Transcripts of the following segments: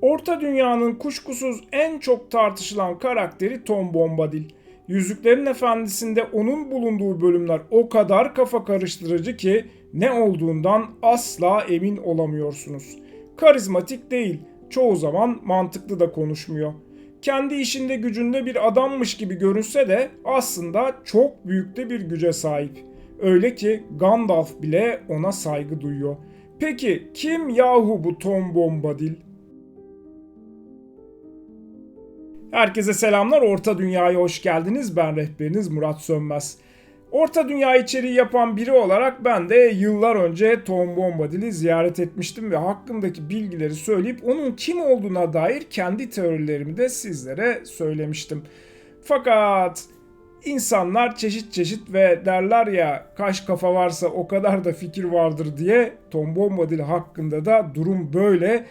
Orta Dünya'nın kuşkusuz en çok tartışılan karakteri Tom Bombadil. Yüzüklerin Efendisi'nde onun bulunduğu bölümler o kadar kafa karıştırıcı ki ne olduğundan asla emin olamıyorsunuz. Karizmatik değil, çoğu zaman mantıklı da konuşmuyor. Kendi işinde gücünde bir adammış gibi görünse de aslında çok büyük de bir güce sahip. Öyle ki Gandalf bile ona saygı duyuyor. Peki kim yahu bu Tom Bombadil? Herkese selamlar. Orta Dünya'ya hoş geldiniz. Ben rehberiniz Murat Sönmez. Orta Dünya içeriği yapan biri olarak ben de yıllar önce Tom Bombadil'i ziyaret etmiştim ve hakkındaki bilgileri söyleyip onun kim olduğuna dair kendi teorilerimi de sizlere söylemiştim. Fakat insanlar çeşit çeşit ve derler ya kaş kafa varsa o kadar da fikir vardır diye Tom Bombadil hakkında da durum böyle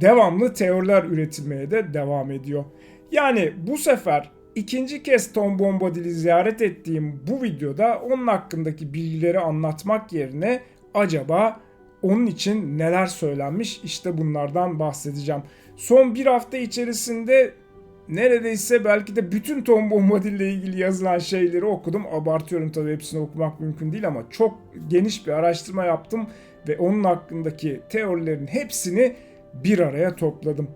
devamlı teoriler üretilmeye de devam ediyor. Yani bu sefer ikinci kez Tom Bombadil'i ziyaret ettiğim bu videoda onun hakkındaki bilgileri anlatmak yerine acaba onun için neler söylenmiş işte bunlardan bahsedeceğim. Son bir hafta içerisinde neredeyse belki de bütün Tom Bombadil ile ilgili yazılan şeyleri okudum. Abartıyorum tabii hepsini okumak mümkün değil ama çok geniş bir araştırma yaptım ve onun hakkındaki teorilerin hepsini bir araya topladım.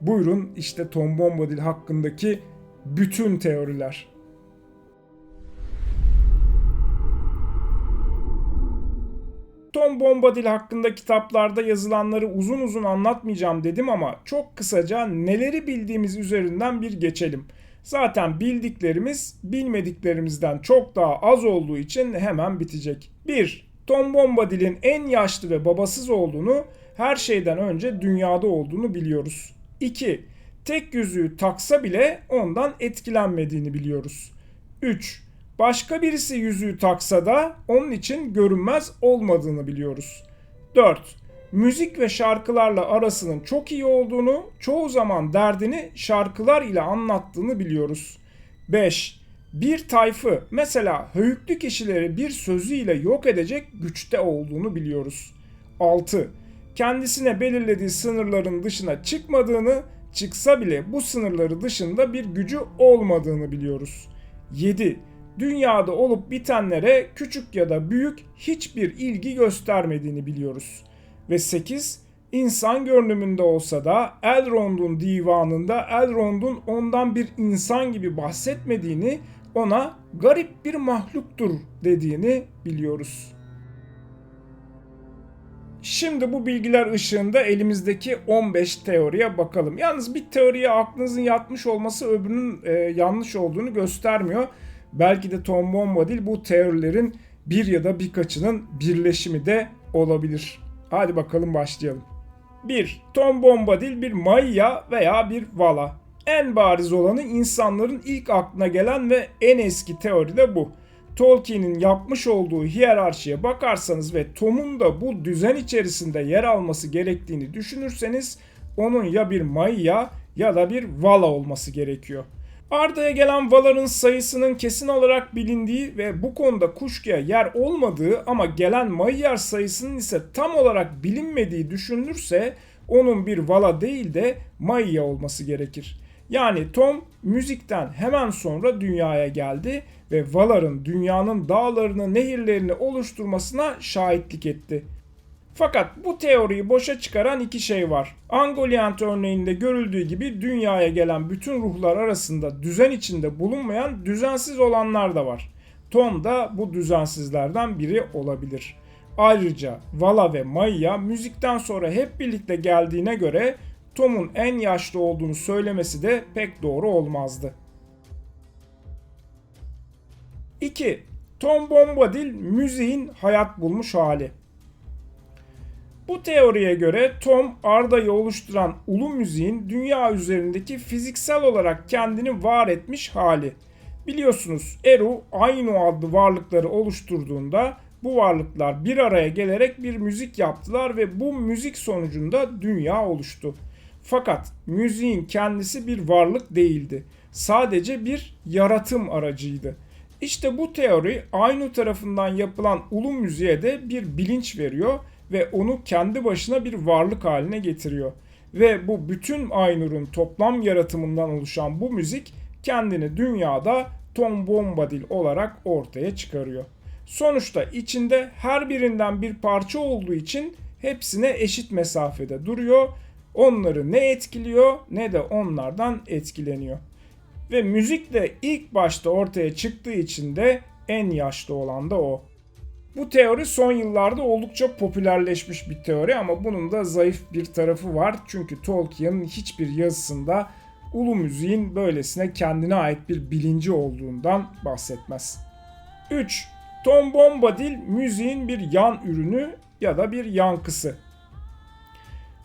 Buyurun işte Tom Bombadil hakkındaki bütün teoriler. Tom Bombadil hakkında kitaplarda yazılanları uzun uzun anlatmayacağım dedim ama çok kısaca neleri bildiğimiz üzerinden bir geçelim. Zaten bildiklerimiz bilmediklerimizden çok daha az olduğu için hemen bitecek. 1. Tom Bombadil'in en yaşlı ve babasız olduğunu, her şeyden önce dünyada olduğunu biliyoruz. 2. Tek yüzüğü taksa bile ondan etkilenmediğini biliyoruz. 3. Başka birisi yüzüğü taksa da onun için görünmez olmadığını biliyoruz. 4. Müzik ve şarkılarla arasının çok iyi olduğunu, çoğu zaman derdini şarkılar ile anlattığını biliyoruz. 5. Bir tayfı mesela höyüklü kişileri bir sözüyle yok edecek güçte olduğunu biliyoruz. 6 kendisine belirlediği sınırların dışına çıkmadığını, çıksa bile bu sınırları dışında bir gücü olmadığını biliyoruz. 7. Dünyada olup bitenlere küçük ya da büyük hiçbir ilgi göstermediğini biliyoruz. Ve 8. İnsan görünümünde olsa da Elrond'un divanında Elrond'un ondan bir insan gibi bahsetmediğini, ona garip bir mahluktur dediğini biliyoruz. Şimdi bu bilgiler ışığında elimizdeki 15 teoriye bakalım. Yalnız bir teoriye aklınızın yatmış olması öbürünün e, yanlış olduğunu göstermiyor. Belki de Tom Bombadil bu teorilerin bir ya da birkaçının birleşimi de olabilir. Hadi bakalım başlayalım. 1. Tom Bombadil bir Maya veya bir Vala. En bariz olanı insanların ilk aklına gelen ve en eski teori de bu. Tolkien'in yapmış olduğu hiyerarşiye bakarsanız ve Tom'un da bu düzen içerisinde yer alması gerektiğini düşünürseniz onun ya bir Maya ya da bir Vala olması gerekiyor. Arda'ya gelen Valar'ın sayısının kesin olarak bilindiği ve bu konuda kuşkuya yer olmadığı ama gelen Maiar sayısının ise tam olarak bilinmediği düşünülürse onun bir Vala değil de Maya olması gerekir. Yani Tom müzikten hemen sonra dünyaya geldi ve Valar'ın dünyanın dağlarını, nehirlerini oluşturmasına şahitlik etti. Fakat bu teoriyi boşa çıkaran iki şey var. Angoliant örneğinde görüldüğü gibi dünyaya gelen bütün ruhlar arasında düzen içinde bulunmayan düzensiz olanlar da var. Tom da bu düzensizlerden biri olabilir. Ayrıca Vala ve Maya müzikten sonra hep birlikte geldiğine göre Tom'un en yaşlı olduğunu söylemesi de pek doğru olmazdı. 2. Tom Bombadil müziğin hayat bulmuş hali. Bu teoriye göre Tom Arda'yı oluşturan ulu müziğin dünya üzerindeki fiziksel olarak kendini var etmiş hali. Biliyorsunuz Eru Ainu adlı varlıkları oluşturduğunda bu varlıklar bir araya gelerek bir müzik yaptılar ve bu müzik sonucunda dünya oluştu. Fakat müziğin kendisi bir varlık değildi. Sadece bir yaratım aracıydı. İşte bu teori Ainu tarafından yapılan ulu müziğe de bir bilinç veriyor ve onu kendi başına bir varlık haline getiriyor. ve bu bütün Aynur'un toplam yaratımından oluşan bu müzik kendini dünyada Tom Bombadil olarak ortaya çıkarıyor. Sonuçta içinde her birinden bir parça olduğu için hepsine eşit mesafede duruyor. Onları ne etkiliyor ne de onlardan etkileniyor. Ve müzik de ilk başta ortaya çıktığı için de en yaşlı olan da o. Bu teori son yıllarda oldukça popülerleşmiş bir teori ama bunun da zayıf bir tarafı var. Çünkü Tolkien'in hiçbir yazısında ulu müziğin böylesine kendine ait bir bilinci olduğundan bahsetmez. 3. Tom Bombadil müziğin bir yan ürünü ya da bir yankısı.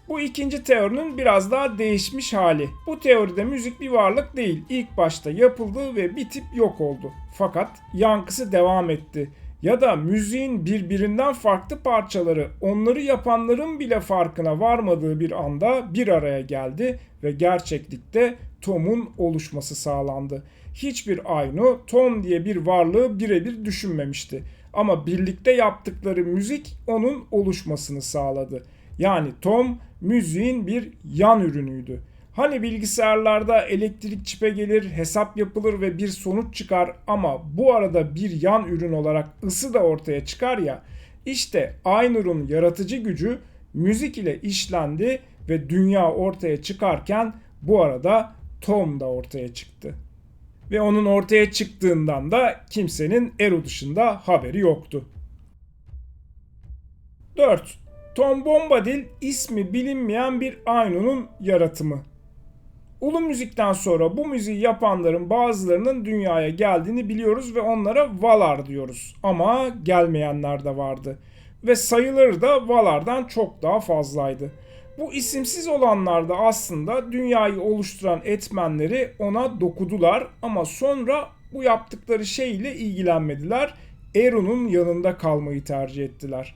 Bu ikinci teorinin biraz daha değişmiş hali. Bu teoride müzik bir varlık değil. İlk başta yapıldı ve bitip yok oldu. Fakat yankısı devam etti. Ya da müziğin birbirinden farklı parçaları onları yapanların bile farkına varmadığı bir anda bir araya geldi ve gerçeklikte Tom'un oluşması sağlandı. Hiçbir Aynu Tom diye bir varlığı birebir düşünmemişti. Ama birlikte yaptıkları müzik onun oluşmasını sağladı. Yani Tom müziğin bir yan ürünüydü. Hani bilgisayarlarda elektrik çipe gelir, hesap yapılır ve bir sonuç çıkar ama bu arada bir yan ürün olarak ısı da ortaya çıkar ya. İşte Aynur'un yaratıcı gücü müzik ile işlendi ve dünya ortaya çıkarken bu arada Tom da ortaya çıktı. Ve onun ortaya çıktığından da kimsenin Eru dışında haberi yoktu. 4. Tom Bombadil ismi bilinmeyen bir Ainu'nun yaratımı. Ulu müzikten sonra bu müziği yapanların bazılarının dünyaya geldiğini biliyoruz ve onlara Valar diyoruz. Ama gelmeyenler de vardı. Ve sayıları da Valar'dan çok daha fazlaydı. Bu isimsiz olanlar da aslında dünyayı oluşturan etmenleri ona dokudular ama sonra bu yaptıkları şey ile ilgilenmediler. Eru'nun yanında kalmayı tercih ettiler.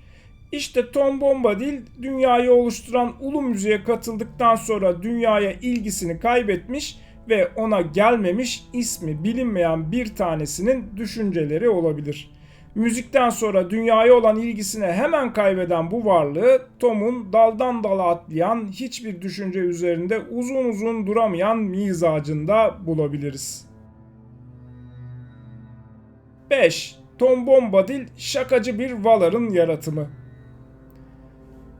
İşte Tom Bombadil dünyayı oluşturan ulu müziğe katıldıktan sonra dünyaya ilgisini kaybetmiş ve ona gelmemiş ismi bilinmeyen bir tanesinin düşünceleri olabilir. Müzikten sonra dünyaya olan ilgisini hemen kaybeden bu varlığı Tom'un daldan dala atlayan hiçbir düşünce üzerinde uzun uzun duramayan mizacında bulabiliriz. 5. Tom Bombadil şakacı bir Valar'ın yaratımı.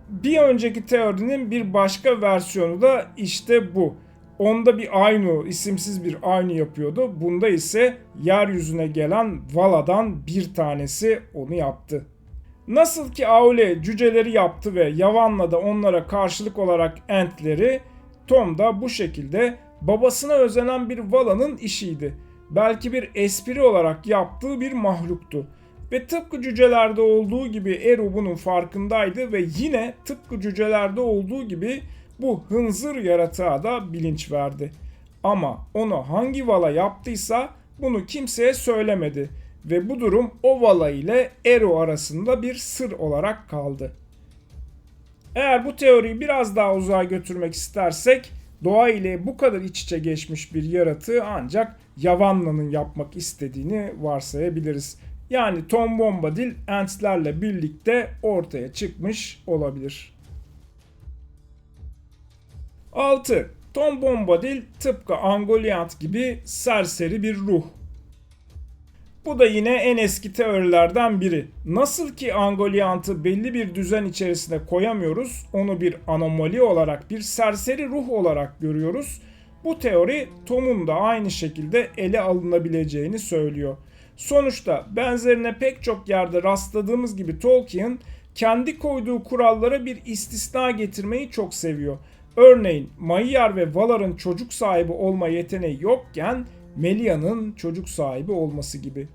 Bir önceki teorinin bir başka versiyonu da işte bu. Onda bir Ainu, isimsiz bir Ainu yapıyordu. Bunda ise yeryüzüne gelen Vala'dan bir tanesi onu yaptı. Nasıl ki Aule cüceleri yaptı ve Yavan'la da onlara karşılık olarak Entleri, Tom da bu şekilde babasına özenen bir Vala'nın işiydi. Belki bir espri olarak yaptığı bir mahluktu. Ve tıpkı cücelerde olduğu gibi Eru bunun farkındaydı ve yine tıpkı cücelerde olduğu gibi bu hınzır yaratığa da bilinç verdi. Ama onu hangi vala yaptıysa bunu kimseye söylemedi ve bu durum o vala ile Eru arasında bir sır olarak kaldı. Eğer bu teoriyi biraz daha uzağa götürmek istersek doğa ile bu kadar iç içe geçmiş bir yaratığı ancak Yavanna'nın yapmak istediğini varsayabiliriz. Yani Tom Bombadil Ants'lerle birlikte ortaya çıkmış olabilir. 6. Tom Bombadil tıpkı Angoliant gibi serseri bir ruh. Bu da yine en eski teorilerden biri. Nasıl ki Angoliant'ı belli bir düzen içerisine koyamıyoruz, onu bir anomali olarak, bir serseri ruh olarak görüyoruz. Bu teori Tom'un da aynı şekilde ele alınabileceğini söylüyor. Sonuçta benzerine pek çok yerde rastladığımız gibi Tolkien kendi koyduğu kurallara bir istisna getirmeyi çok seviyor. Örneğin Maillard ve Valar'ın çocuk sahibi olma yeteneği yokken Melia'nın çocuk sahibi olması gibi.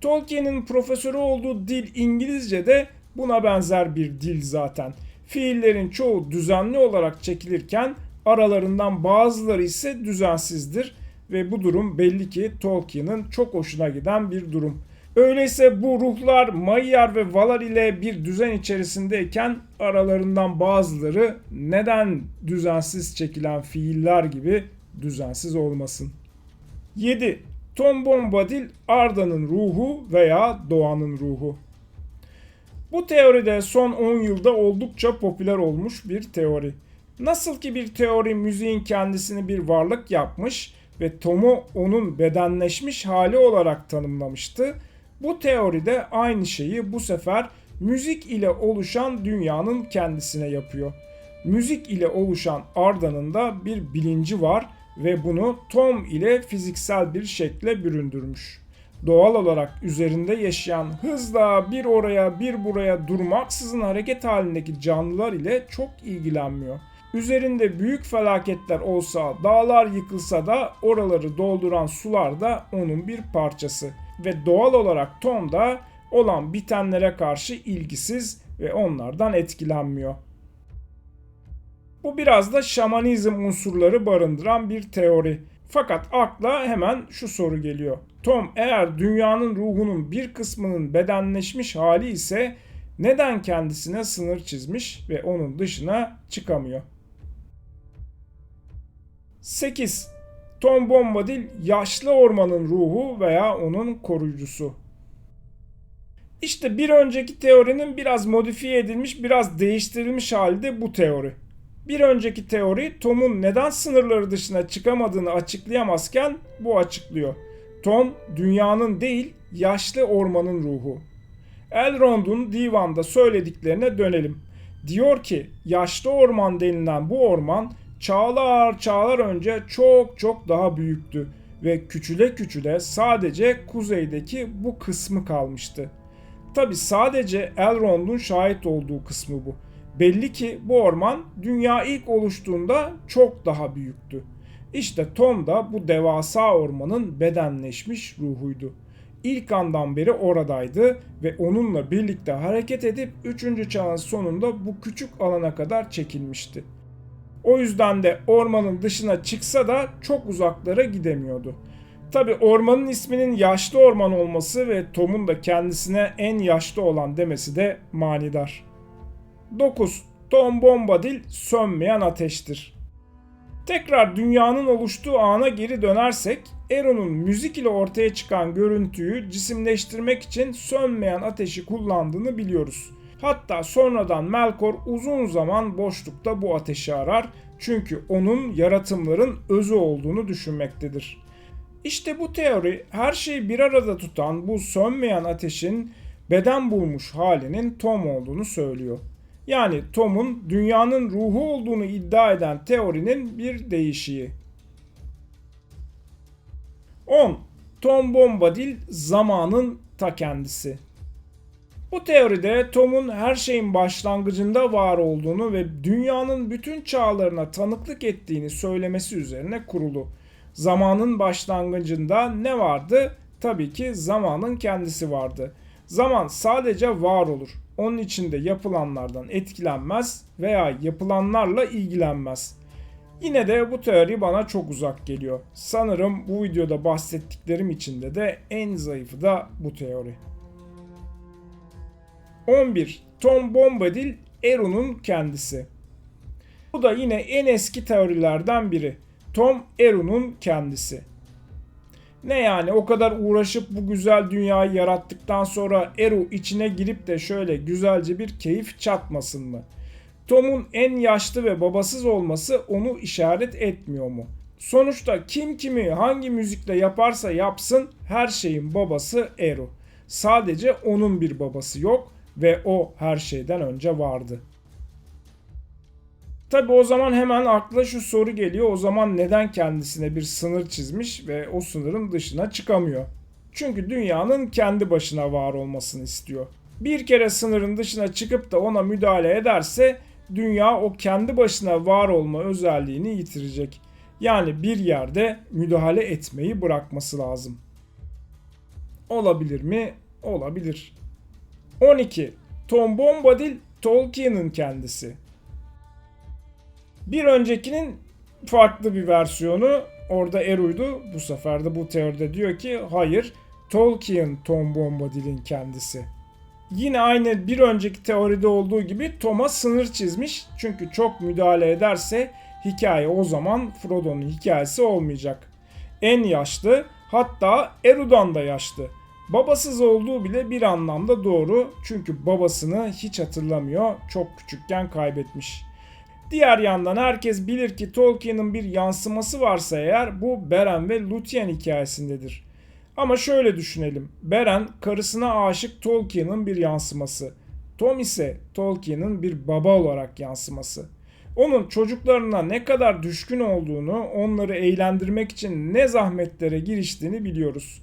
Tolkien'in profesörü olduğu dil İngilizce de buna benzer bir dil zaten. Fiillerin çoğu düzenli olarak çekilirken aralarından bazıları ise düzensizdir ve bu durum belli ki Tolkien'in çok hoşuna giden bir durum. Öyleyse bu ruhlar Maillard ve Valar ile bir düzen içerisindeyken aralarından bazıları neden düzensiz çekilen fiiller gibi düzensiz olmasın? 7. Tom Bombadil Arda'nın ruhu veya doğanın ruhu. Bu teoride son 10 yılda oldukça popüler olmuş bir teori. Nasıl ki bir teori müziğin kendisini bir varlık yapmış ve Tom'u onun bedenleşmiş hali olarak tanımlamıştı. Bu teoride aynı şeyi bu sefer müzik ile oluşan dünyanın kendisine yapıyor. Müzik ile oluşan Arda'nın da bir bilinci var ve bunu Tom ile fiziksel bir şekle büründürmüş. Doğal olarak üzerinde yaşayan hızla bir oraya bir buraya durmaksızın hareket halindeki canlılar ile çok ilgilenmiyor. Üzerinde büyük felaketler olsa, dağlar yıkılsa da oraları dolduran sular da onun bir parçası. Ve doğal olarak Tom da olan bitenlere karşı ilgisiz ve onlardan etkilenmiyor. Bu biraz da şamanizm unsurları barındıran bir teori. Fakat akla hemen şu soru geliyor. Tom eğer dünyanın ruhunun bir kısmının bedenleşmiş hali ise neden kendisine sınır çizmiş ve onun dışına çıkamıyor? 8. Tom Bombadil yaşlı ormanın ruhu veya onun koruyucusu. İşte bir önceki teorinin biraz modifiye edilmiş, biraz değiştirilmiş hali de bu teori. Bir önceki teori Tom'un neden sınırları dışına çıkamadığını açıklayamazken bu açıklıyor. Tom dünyanın değil yaşlı ormanın ruhu. Elrond'un divanda söylediklerine dönelim. Diyor ki yaşlı orman denilen bu orman çağlar çağlar önce çok çok daha büyüktü ve küçüle küçüle sadece kuzeydeki bu kısmı kalmıştı. Tabi sadece Elrond'un şahit olduğu kısmı bu. Belli ki bu orman dünya ilk oluştuğunda çok daha büyüktü. İşte Tom da bu devasa ormanın bedenleşmiş ruhuydu. İlk andan beri oradaydı ve onunla birlikte hareket edip 3. çağın sonunda bu küçük alana kadar çekilmişti. O yüzden de ormanın dışına çıksa da çok uzaklara gidemiyordu. Tabi ormanın isminin yaşlı orman olması ve Tom'un da kendisine en yaşlı olan demesi de manidar. 9. Tom Bombadil sönmeyen ateştir. Tekrar dünyanın oluştuğu ana geri dönersek, Eron'un müzik ile ortaya çıkan görüntüyü cisimleştirmek için sönmeyen ateşi kullandığını biliyoruz. Hatta sonradan Melkor uzun zaman boşlukta bu ateşi arar çünkü onun yaratımların özü olduğunu düşünmektedir. İşte bu teori her şeyi bir arada tutan bu sönmeyen ateşin beden bulmuş halinin Tom olduğunu söylüyor. Yani Tom'un dünyanın ruhu olduğunu iddia eden teorinin bir değişiği. 10. Tom Bombadil zamanın ta kendisi. Bu teoride Tom'un her şeyin başlangıcında var olduğunu ve dünyanın bütün çağlarına tanıklık ettiğini söylemesi üzerine kurulu. Zamanın başlangıcında ne vardı? Tabii ki zamanın kendisi vardı. Zaman sadece var olur. Onun içinde yapılanlardan etkilenmez veya yapılanlarla ilgilenmez. Yine de bu teori bana çok uzak geliyor. Sanırım bu videoda bahsettiklerim içinde de en zayıfı da bu teori. 11. Tom Bombadil Eru'nun kendisi. Bu da yine en eski teorilerden biri. Tom Eru'nun kendisi. Ne yani o kadar uğraşıp bu güzel dünyayı yarattıktan sonra Eru içine girip de şöyle güzelce bir keyif çatmasın mı? Tom'un en yaşlı ve babasız olması onu işaret etmiyor mu? Sonuçta kim kimi hangi müzikle yaparsa yapsın her şeyin babası Eru. Sadece onun bir babası yok ve o her şeyden önce vardı. Tabi o zaman hemen akla şu soru geliyor. O zaman neden kendisine bir sınır çizmiş ve o sınırın dışına çıkamıyor? Çünkü dünyanın kendi başına var olmasını istiyor. Bir kere sınırın dışına çıkıp da ona müdahale ederse dünya o kendi başına var olma özelliğini yitirecek. Yani bir yerde müdahale etmeyi bırakması lazım. Olabilir mi? Olabilir. 12. Tom Bombadil Tolkien'in kendisi. Bir öncekinin farklı bir versiyonu orada Eru'ydu. Bu sefer de bu teoride diyor ki hayır Tolkien Tom Bombadil'in kendisi. Yine aynı bir önceki teoride olduğu gibi Tom'a sınır çizmiş. Çünkü çok müdahale ederse hikaye o zaman Frodo'nun hikayesi olmayacak. En yaşlı hatta Eru'dan da yaşlı. Babasız olduğu bile bir anlamda doğru çünkü babasını hiç hatırlamıyor. Çok küçükken kaybetmiş. Diğer yandan herkes bilir ki Tolkien'in bir yansıması varsa eğer bu Beren ve Luthien hikayesindedir. Ama şöyle düşünelim. Beren karısına aşık Tolkien'in bir yansıması. Tom ise Tolkien'in bir baba olarak yansıması. Onun çocuklarına ne kadar düşkün olduğunu, onları eğlendirmek için ne zahmetlere giriştiğini biliyoruz.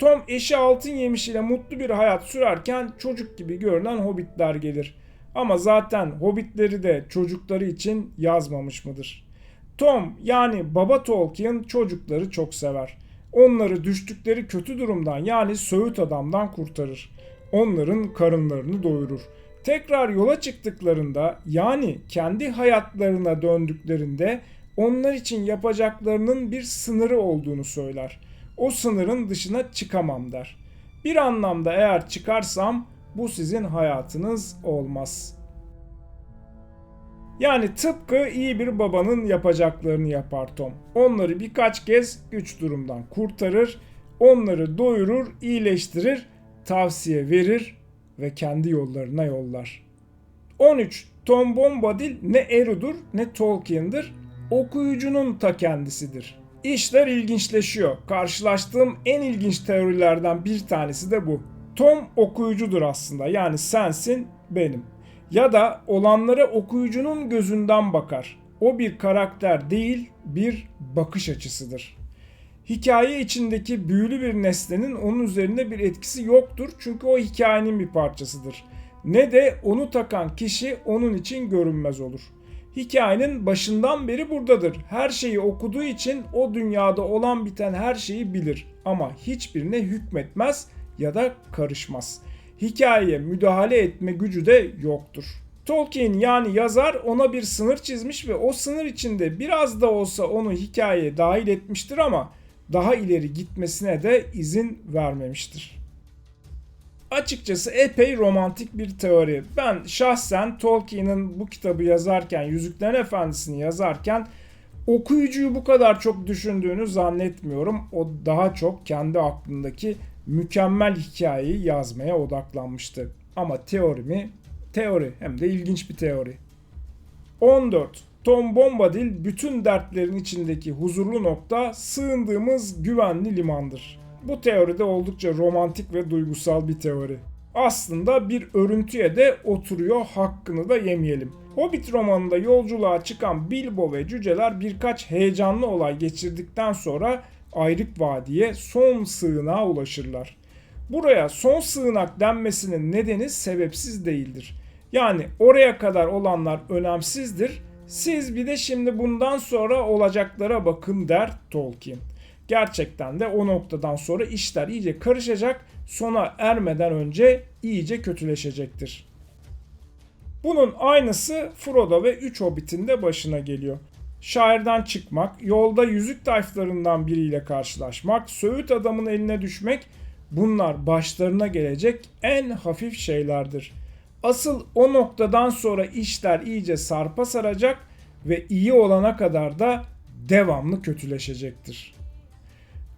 Tom eşi altın yemiş ile mutlu bir hayat sürerken çocuk gibi görünen hobbitler gelir. Ama zaten hobbitleri de çocukları için yazmamış mıdır? Tom yani baba Tolkien çocukları çok sever. Onları düştükleri kötü durumdan yani Söğüt adamdan kurtarır. Onların karınlarını doyurur. Tekrar yola çıktıklarında yani kendi hayatlarına döndüklerinde onlar için yapacaklarının bir sınırı olduğunu söyler. O sınırın dışına çıkamam der. Bir anlamda eğer çıkarsam bu sizin hayatınız olmaz. Yani tıpkı iyi bir babanın yapacaklarını yapar Tom. Onları birkaç kez güç durumdan kurtarır, onları doyurur, iyileştirir, tavsiye verir ve kendi yollarına yollar. 13. Tom Bombadil ne Eru'dur ne Tolkien'dir, okuyucunun ta kendisidir. İşler ilginçleşiyor. Karşılaştığım en ilginç teorilerden bir tanesi de bu. Tom okuyucudur aslında. Yani sensin, benim. Ya da olanlara okuyucunun gözünden bakar. O bir karakter değil, bir bakış açısıdır. Hikaye içindeki büyülü bir nesnenin onun üzerinde bir etkisi yoktur çünkü o hikayenin bir parçasıdır. Ne de onu takan kişi onun için görünmez olur. Hikayenin başından beri buradadır. Her şeyi okuduğu için o dünyada olan biten her şeyi bilir ama hiçbirine hükmetmez ya da karışmaz. Hikayeye müdahale etme gücü de yoktur. Tolkien yani yazar ona bir sınır çizmiş ve o sınır içinde biraz da olsa onu hikayeye dahil etmiştir ama daha ileri gitmesine de izin vermemiştir. Açıkçası epey romantik bir teori. Ben şahsen Tolkien'in bu kitabı yazarken, Yüzüklerin Efendisi'ni yazarken okuyucuyu bu kadar çok düşündüğünü zannetmiyorum. O daha çok kendi aklındaki mükemmel hikayeyi yazmaya odaklanmıştı. Ama teori mi? Teori hem de ilginç bir teori. 14. Tom Bombadil bütün dertlerin içindeki huzurlu nokta sığındığımız güvenli limandır. Bu teoride oldukça romantik ve duygusal bir teori. Aslında bir örüntüye de oturuyor hakkını da yemeyelim. Hobbit romanında yolculuğa çıkan Bilbo ve cüceler birkaç heyecanlı olay geçirdikten sonra Ayrık Vadi'ye son sığınağa ulaşırlar. Buraya son sığınak denmesinin nedeni sebepsiz değildir. Yani oraya kadar olanlar önemsizdir. Siz bir de şimdi bundan sonra olacaklara bakın der Tolkien. Gerçekten de o noktadan sonra işler iyice karışacak, sona ermeden önce iyice kötüleşecektir. Bunun aynısı Frodo ve 3 Hobbit'in de başına geliyor. Şairden çıkmak, yolda yüzük tayflarından biriyle karşılaşmak, Söğüt adamın eline düşmek bunlar başlarına gelecek en hafif şeylerdir. Asıl o noktadan sonra işler iyice sarpa saracak ve iyi olana kadar da devamlı kötüleşecektir.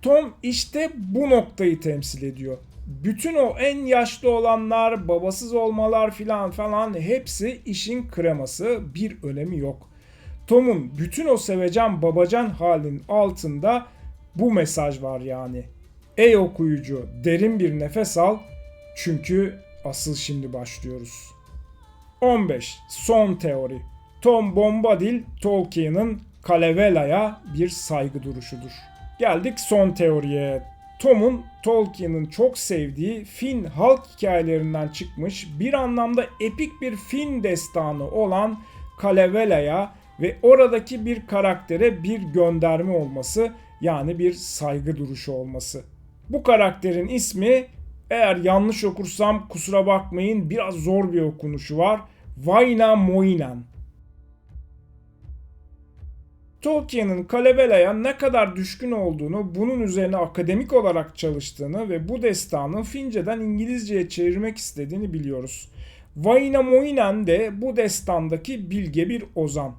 Tom işte bu noktayı temsil ediyor. Bütün o en yaşlı olanlar, babasız olmalar filan falan hepsi işin kreması, bir önemi yok. Tom'un bütün o sevecen babacan halinin altında bu mesaj var yani. Ey okuyucu derin bir nefes al çünkü asıl şimdi başlıyoruz. 15. Son teori. Tom Bombadil Tolkien'in Kalevela'ya bir saygı duruşudur. Geldik son teoriye. Tom'un Tolkien'in çok sevdiği Fin halk hikayelerinden çıkmış bir anlamda epik bir Fin destanı olan Kalevela'ya ve oradaki bir karaktere bir gönderme olması yani bir saygı duruşu olması. Bu karakterin ismi eğer yanlış okursam kusura bakmayın biraz zor bir okunuşu var. Vainamoinen. Tolkien'in Kalebela'ya ne kadar düşkün olduğunu, bunun üzerine akademik olarak çalıştığını ve bu destanı Fince'den İngilizceye çevirmek istediğini biliyoruz. Vainamoinen de bu destandaki bilge bir ozan.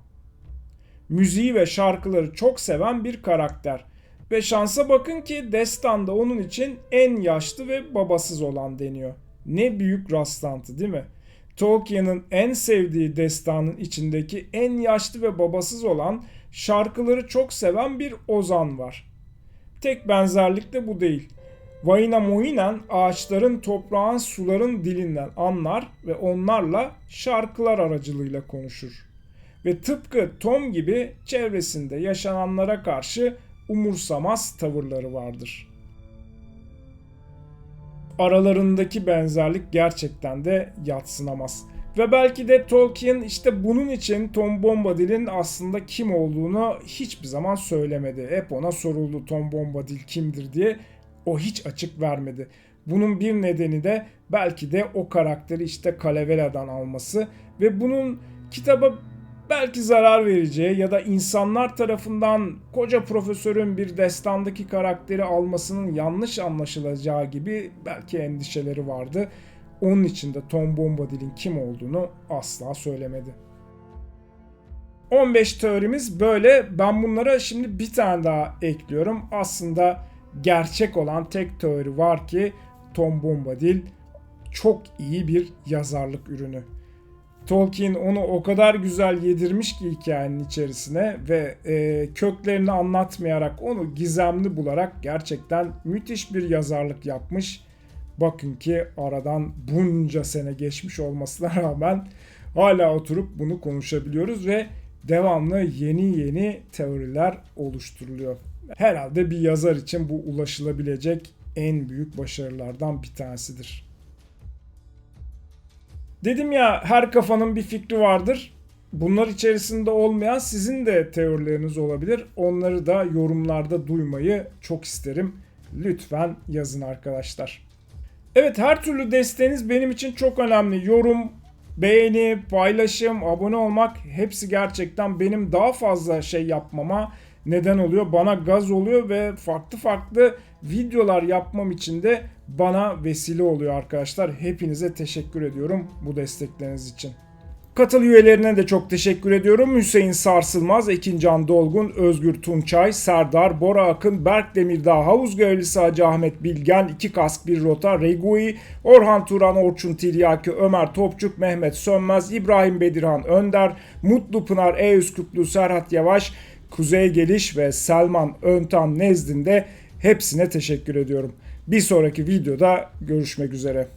Müziği ve şarkıları çok seven bir karakter. Ve şansa bakın ki destanda onun için en yaşlı ve babasız olan deniyor. Ne büyük rastlantı değil mi? Tolkien'in en sevdiği destanın içindeki en yaşlı ve babasız olan şarkıları çok seven bir ozan var. Tek benzerlik de bu değil. Vainamoinen ağaçların, toprağın, suların dilinden anlar ve onlarla şarkılar aracılığıyla konuşur. Ve tıpkı Tom gibi çevresinde yaşananlara karşı umursamaz tavırları vardır. Aralarındaki benzerlik gerçekten de yatsınamaz. Ve belki de Tolkien işte bunun için Tom Bombadil'in aslında kim olduğunu hiçbir zaman söylemedi. Hep ona soruldu Tom Bombadil kimdir diye. O hiç açık vermedi. Bunun bir nedeni de belki de o karakteri işte Kalevela'dan alması ve bunun kitaba belki zarar vereceği ya da insanlar tarafından koca profesörün bir destandaki karakteri almasının yanlış anlaşılacağı gibi belki endişeleri vardı. Onun için de Tom Bombadil'in kim olduğunu asla söylemedi. 15 teorimiz böyle. Ben bunlara şimdi bir tane daha ekliyorum. Aslında gerçek olan tek teori var ki Tom Bombadil çok iyi bir yazarlık ürünü. Tolkien onu o kadar güzel yedirmiş ki hikayenin içerisine ve e, köklerini anlatmayarak onu gizemli bularak gerçekten müthiş bir yazarlık yapmış. Bakın ki aradan bunca sene geçmiş olmasına rağmen hala oturup bunu konuşabiliyoruz ve devamlı yeni yeni teoriler oluşturuluyor. Herhalde bir yazar için bu ulaşılabilecek en büyük başarılardan bir tanesidir. Dedim ya her kafanın bir fikri vardır. Bunlar içerisinde olmayan sizin de teorileriniz olabilir. Onları da yorumlarda duymayı çok isterim. Lütfen yazın arkadaşlar. Evet her türlü desteğiniz benim için çok önemli. Yorum, beğeni, paylaşım, abone olmak hepsi gerçekten benim daha fazla şey yapmama neden oluyor. Bana gaz oluyor ve farklı farklı videolar yapmam için de bana vesile oluyor arkadaşlar. Hepinize teşekkür ediyorum bu destekleriniz için. Katıl üyelerine de çok teşekkür ediyorum. Hüseyin Sarsılmaz, Ekincan Dolgun, Özgür Tunçay, Serdar, Bora Akın, Berk Demirdağ, Havuz Görevlisi Hacı Ahmet Bilgen, İki Kask Bir Rota, Regui, Orhan Turan, Orçun Tiryaki, Ömer Topçuk, Mehmet Sönmez, İbrahim Bedirhan Önder, Mutlu Pınar, E. Üsküplü, Serhat Yavaş, Kuzey Geliş ve Selman Öntan nezdinde hepsine teşekkür ediyorum. Bir sonraki videoda görüşmek üzere.